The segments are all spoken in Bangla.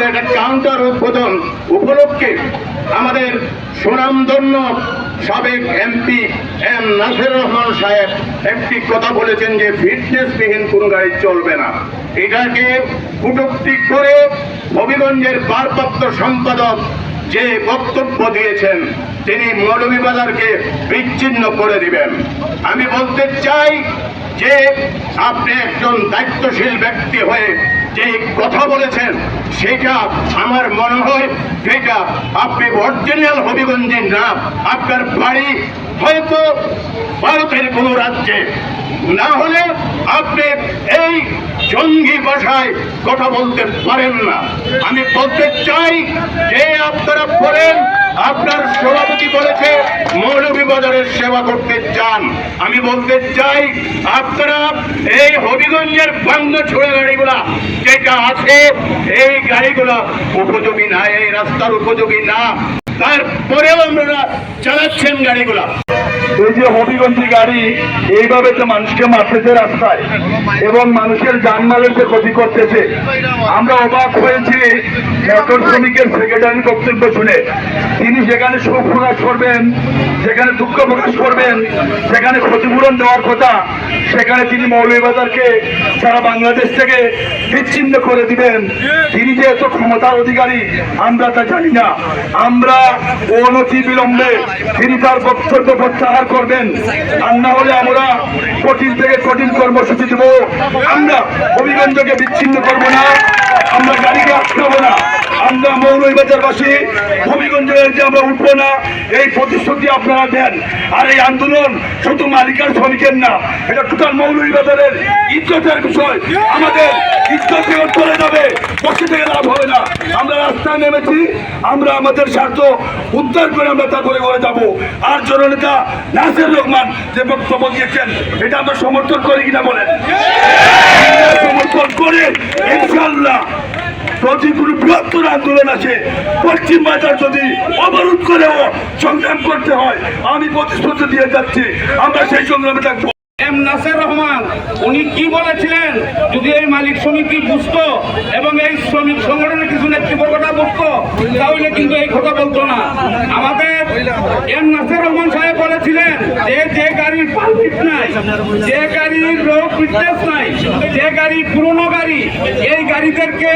আমাদের একটা কাউন্টার উদ্বোধন উপলক্ষে আমাদের সুনামধন্য সাবেক এমপি এম নাসির রহমান সাহেব একটি কথা বলেছেন যে ফিটনেসবিহীন কোনো গাড়ি চলবে না। এটাকে কটূক্তি করে হবিগঞ্জের ভারপ্রাপ্ত সম্পাদক যে বক্তব্য দিয়েছেন, তিনি মৌলভীবাজারকে বিচ্ছিন্ন করে দিবেন। আমি বলতে চাই যে আপনি একজন দায়িত্বশীল ব্যক্তি হয়ে যে কথা বলেছেন, সেটা আমার মনে হয় সেটা আপনি অরিজিনাল হবিগঞ্জের না আপনার বাড়ি হয়তো ভারতের কোনো রাজ্যে। না হলে আপনি এই জঙ্গি ভাষায় কথা বলতে পারেন না। আমি বলতে চাই যে আপনারা বলেন আপনার সভাপতি বলেছে, মৌলভী বাজারের সেবা করতে চান আমি বলতে চাই, আপনারা এই হবিগঞ্জের বন্ধ ছোড়া গাড়িগুলা যেটা আছে, এই গাড়িগুলা উপযোগী না, এই রাস্তার উপযোগী না। তারপরেও আমরা চালাচ্ছেন গাড়িগুলা। এই যে হবিগঞ্জি গাড়ি, এইভাবে তো মানুষকে মারতেছে রাস্তায়। এবং মানুষের জানমালের যে ক্ষতি করতেছে। আমরা অবাক হয়েছি মোটর শ্রমিকের সেক্রেটারি বক্তব্য শুনে। তিনি সেখানে শোক প্রকাশ করবেন সেখানে দুঃখ প্রকাশ করবেন সেখানে ক্ষতিপূরণ দেওয়ার কথা, সেখানে তিনি মৌলভীবাজারকে সারা বাংলাদেশ থেকে বিচ্ছিন্ন করে দিবেন। তিনি যে এত ক্ষমতার অধিকারী, আমরা তা জানি না। আমরা অনতি বিলম্বে তিনি তার বক্তব্য প্রত্যাহার করবেন। আর না হলে আমরা কঠিন থেকে কঠিন কর্মসূচি দেব। আমরা হবিগঞ্জকে বিচ্ছিন্ন করব না। আমরা গাড়িকে আটকাবো না। আমরা মৌলভীবাজারবাসী, হবিগঞ্জের যে আমরা উঠবো না, এই প্রতিশ্রুতি আপনারা দেন। আর এই আন্দোলন শুধু মালিকার শ্রমিকের না, এটা টোটাল মৌলভীবাজারের ইজ্জতের বিষয়। আমাদের ইজ্জত চলে যাবে, বসে থেকে লাভ হবে না। আমরা রাস্তায় নেমেছি, আমরা আমাদের স্বার্থ উদ্ধার করে আমরা তারপরে করে যাব। আর জননেতা নাসির রহমান যে বক্তব্য দিয়েছেন, এটা আমরা সমর্থন করি কিনা বলেন? সমর্থন করে ইনশাল্লাহ কোনো বৃহত্তর আন্দোলন আছে। পশ্চিম বাজার যদি অবরোধ করেও সংগ্রাম করতে হয়, আমি প্রতিশ্রুতি দিয়ে যাচ্ছি। আমরা সেই সংগ্রামে থাকব। এম নাসের রহমান, উনি কি বলেছিলেন? যদি এই মালিক সমিতি বুঝতো এবং এই শ্রমিক সংগঠনের কিছু নেতৃবর্গটা বুঝতো, তাহলে কিন্তু এই কথা বলতো না। আমাদের এম নাসের রহমান সাহেব বলেছিলেন যে যে গাড়ির পারমিট নাই, যে গাড়ির ফিটনেস নাই, যে গাড়ি পুরনো গাড়ি, এই গাড়িদেরকে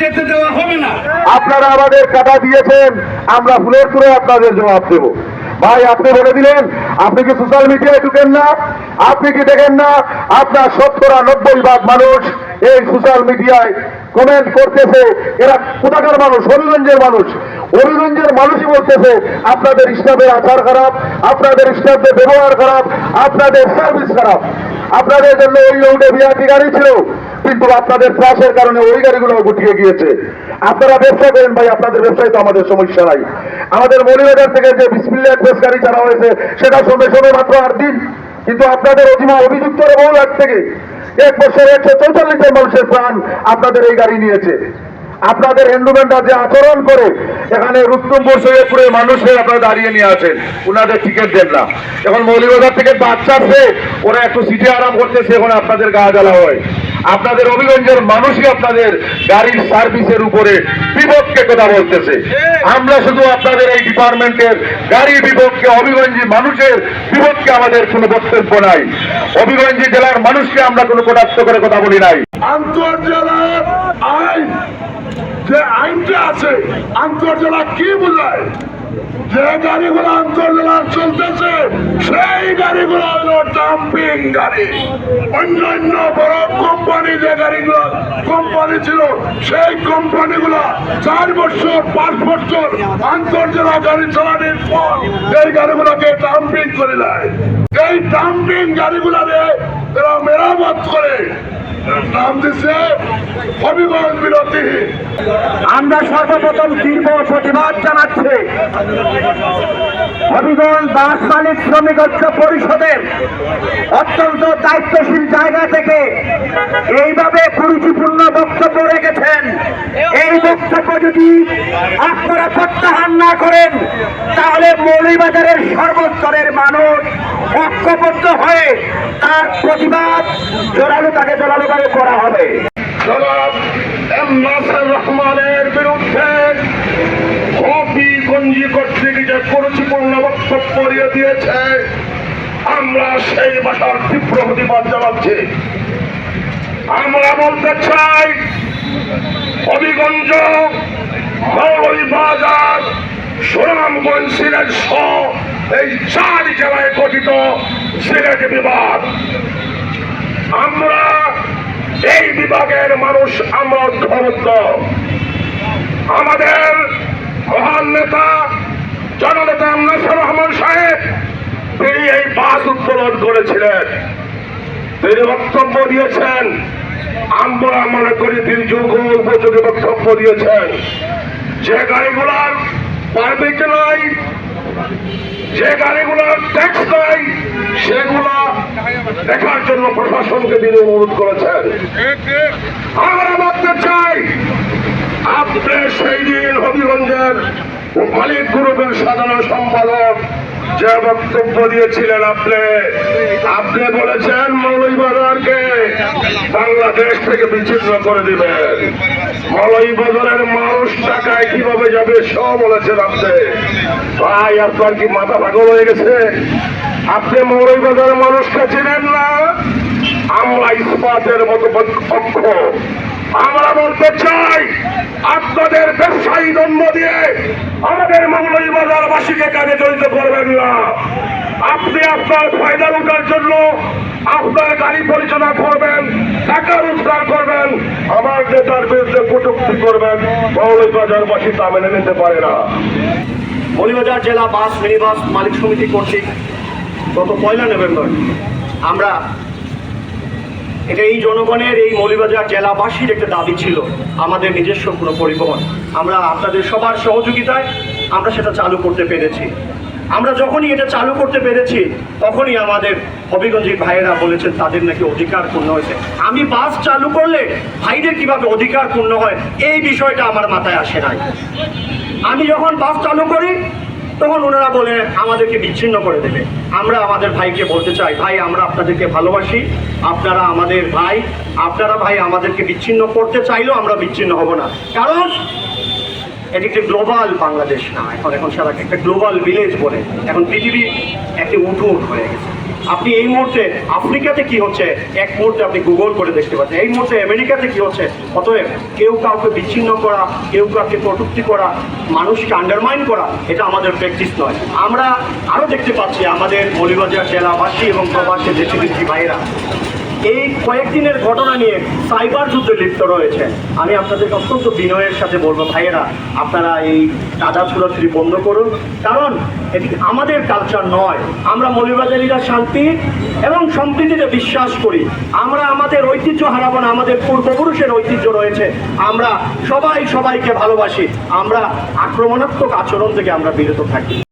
যেতে দেওয়া হবে না। আপনারা আমাদের কাটা দিয়েছেন, আমরা ফুলের তুলে আপনাদের জবাব দেব। ভাই, আপনি বলে দিলেন, আপনি কি সোশ্যাল মিডিয়ায় ঢুকেন না? আপনি কি দেখেন না? আপনার শতকরা নব্বই ভাগ মানুষ এই সোশ্যাল মিডিয়ায় কমেন্ট করতেছে। এরা কোথাকার মানুষ? হবিগঞ্জের মানুষ। হবিগঞ্জের মানুষই বলতেছে, আপনাদের স্টাফের আচার খারাপ, আপনাদের স্টাফদের ব্যবহার খারাপ, আপনাদের সার্ভিস খারাপ। আপনাদের জন্য ওই রোডে বিআরটি গাড়ি ছিল, কিন্তু আপনাদের ক্লাসের কারণে ওই গাড়িগুলো গুটিয়ে গিয়েছে। আপনারা ব্যবসা করেন ভাই, আপনাদের ব্যবসায় তো আমাদের সমস্যা নাই। আমাদের মৌলিবাজার থেকে যে বিসমিল্লা এক্সপ্রেস গাড়ি চালা হয়েছে সেটা সময় সময় মাত্র আট দিন। কিন্তু আপনাদের অধীনে অভিযুক্ত বহু লাখ থেকে। এক বছরে একশো চৌচল্লিশ মানুষের প্রাণ আপনাদের এই গাড়ি নিয়েছে। আপনাদের এন্ডুমেন্টরা যে আচরণ করে, এখানে রুস্তমপুর সৈয়দপুরের মানুষের আপনারা দাঁড়িয়ে নিয়ে আসেন। ওনাদের টিকিট দেন না। এখন মৌলিবাজার থেকে বাচ্চা ওরা একটু সিটে আরাম করতেছে, এখন আপনাদের গা জ্বালা হয়। আপনাদের অভিগঞ্জের মানুষই আপনাদের গাড়ির সার্ভিসের উপরে বিপক্ষে কথা বলতেছে। আমরা শুধু আপনাদের এই ডিপার্টমেন্টের গাড়ির বিপক্ষে অভিগঞ্জি মানুষের বিপক্ষে আমাদের কোনো বক্তব্য নাই। অভিগঞ্জি জেলার মানুষকে আমরা কোনো কটাক্ষ করে কথা বলি নাই। আন্তর্জেলার আইন, যে আইনটা আছে আন্তর্জেলা কি বোঝায়? যে গাড়িগুলো আন্তর্জেলা চলতেছে, সেই গাড়িগুলো হলো ডাম্পিং গাড়ি। অন্যান্য বড় কোম্পানি যে গাড়িগুলো কোম্পানি ছিল, সেই কোম্পানিগুলো চার বছর, পাঁচ বছর আন্তর্জেলা গাড়ি চালানোর পর এই গাড়িগুলোকে ডাম্পিং করে দেয়। এই ডাম্পিং গাড়িগুলোরে এরা মেরামত করে আমরা সর্বপ্রথম তীব্র প্রতিবাদ জানাচ্ছি। হবিগঞ্জ বাস মালিক শ্রমিক ঐক্য পরিষদের অত্যন্ত দায়িত্বশীল জায়গা থেকে এইভাবে কুরুচিপূর্ণ বক্তব্য রেখেছেন। এই বক্তব্য যদি আপনারা প্রত্যাহার না করেন, তাহলে মৌলিবাজারের সর্বস্তরের মানুষ ঐক্যবদ্ধ হয়ে তার প্রতিবাদ রহমানের বিরুদ্ধে কর্তৃক যে বক্তব্য দিয়ে দিয়েছে, আমরা সেই তীব্র প্রতিবাদ জানাচ্ছি। আমরা বলতে চাই, হবিগঞ্জ বাজার সুনামগঞ্জ সিলেট সহ এই চার জেলায় গঠিত সিলেট বিভাগ। আমরা বিভাগের মানুষ আমরা ঐক্যবদ্ধ। আমাদের মহান নেতা, জননেতা নাসির রহমান সাহেব, তিনি এই বাস উত্তোলন করেছিলেন। তিনি বক্তব্য দিয়েছেন। আমরা মনে করি তিনি যোগ্য উপযোগী বক্তব্য দিয়েছেন। যে গাড়িগুলার পারমিট নাই যে গাড়িগুলোর ট্যাক্স নাই সেগুলা দেখার জন্য প্রশাসনকে তিনি অনুরোধ করেছেন। আমরা বলতে চাই, আপনি সেই দিন হবিগঞ্জের মালিক গ্রুপের সাধারণ সম্পাদক যে বক্তব্য দিয়েছিলেন আপনি আপনি বলেছেন মৌলভীবাজারকে বাংলাদেশ থেকে বিচ্ছিন্ন করে দিবেন। মৌলভীবাজারের মানুষ টাকায় কীভাবে যাবে সব বলেছেন আপনি ভাই, আপনার কি মাথা পাগল হয়ে গেছে? আপনি মৌলভীবাজারের মানুষকে চেনেন না? আমরা ইস্পাতের মতো পক্ষ আমরা বলতে চাই, আপনাদের ব্যবসায়ী দ্বন্দ্ব দিয়ে আমাদের মৌলভী বাজারবাসীকে কাজে জড়িত করবেন না। আপনি আপনার ফায়দা লুটার জন্য আপনার গাড়ি পরিচালনা করবেন টাকা রোজগার করবেন, আমার নেতার বিরুদ্ধে কটুক্তি করবেন মৌলভী বাজারবাসী তা মেনে নিতে পারে না। মৌলভীবাজার জেলা বাস, মিনিবাস মালিক সমিতি কর্তৃক গত পয়লা নভেম্বর আমরা এটা এই জনগণের, এই মৌলভীবাজার জেলাবাসীর একটা দাবি ছিল, আমাদের নিজস্ব কোনো পরিবহন। আমরা আপনাদের সবার সহযোগিতায় আমরা সেটা চালু করতে পেরেছি। আমরা যখনই এটা চালু করতে পেরেছি, তখনই আমাদের হবিগঞ্জের ভাইয়েরা বলেছেন তাদের নাকি অধিকার পূর্ণ হয়েছে। আমি বাস চালু করলে ভাইদের কীভাবে অধিকার পূর্ণ হয়, এই বিষয়টা আমার মাথায় আসে নাই। আমি যখন বাস চালু করি, তখন ওনারা বলে, আমাদেরকে বিচ্ছিন্ন করে দেবে। আমরা আমাদের ভাইকে বলতে চাই, ভাই, আমরা আপনাদেরকে ভালোবাসি। আপনারা আমাদের ভাই, আপনারা ভাই আমাদেরকে বিচ্ছিন্ন করতে চাইলেও আমরা বিচ্ছিন্ন হব না। কারণ এটি একটি গ্লোবাল বাংলাদেশ না। এখন এখন সারা একটা গ্লোবাল ভিলেজ বলে। এখন পৃথিবী একটি উঠোন হয়ে গেছে। আপনি এই মুহূর্তে আফ্রিকাতে কি হচ্ছে? এক মুহূর্তে আপনি গুগল করে দেখতে পাচ্ছেন। এই মুহূর্তে আমেরিকাতে কি হচ্ছে? অতএব কেউ কাউকে বিচ্ছিন্ন করা, কেউ কাউকে কটূক্তি করা, মানুষকে আন্ডারমাইন করা, এটা আমাদের প্র্যাকটিস নয়। আমরা আরও দেখতে পাচ্ছি আমাদের মৌলিবাজার জেলাবাসী এবং প্রবাসী দেশি ভাইয়েরা। এই কয়েকদিনের ঘটনা নিয়ে সাইবার যুদ্ধে লিপ্ত রয়েছে। আমি আপনাদের অত্যন্ত বিনয়ের সাথে বলব, ভাইয়েরা, আপনারা এই কাদা ছুড়াছুড়ি বন্ধ করুন, কারণ এটি আমাদের কালচার নয়। আমরা মৌলবাজারিরা শান্তি এবং সম্প্রীতিতে বিশ্বাস করি। আমরা আমাদের ঐতিহ্য হারাবো না, আমাদের পূর্বপুরুষের ঐতিহ্য রয়েছে। আমরা সবাই সবাইকে ভালোবাসি। আমরা আক্রমণাত্মক আচরণ থেকে আমরা বিরত থাকি।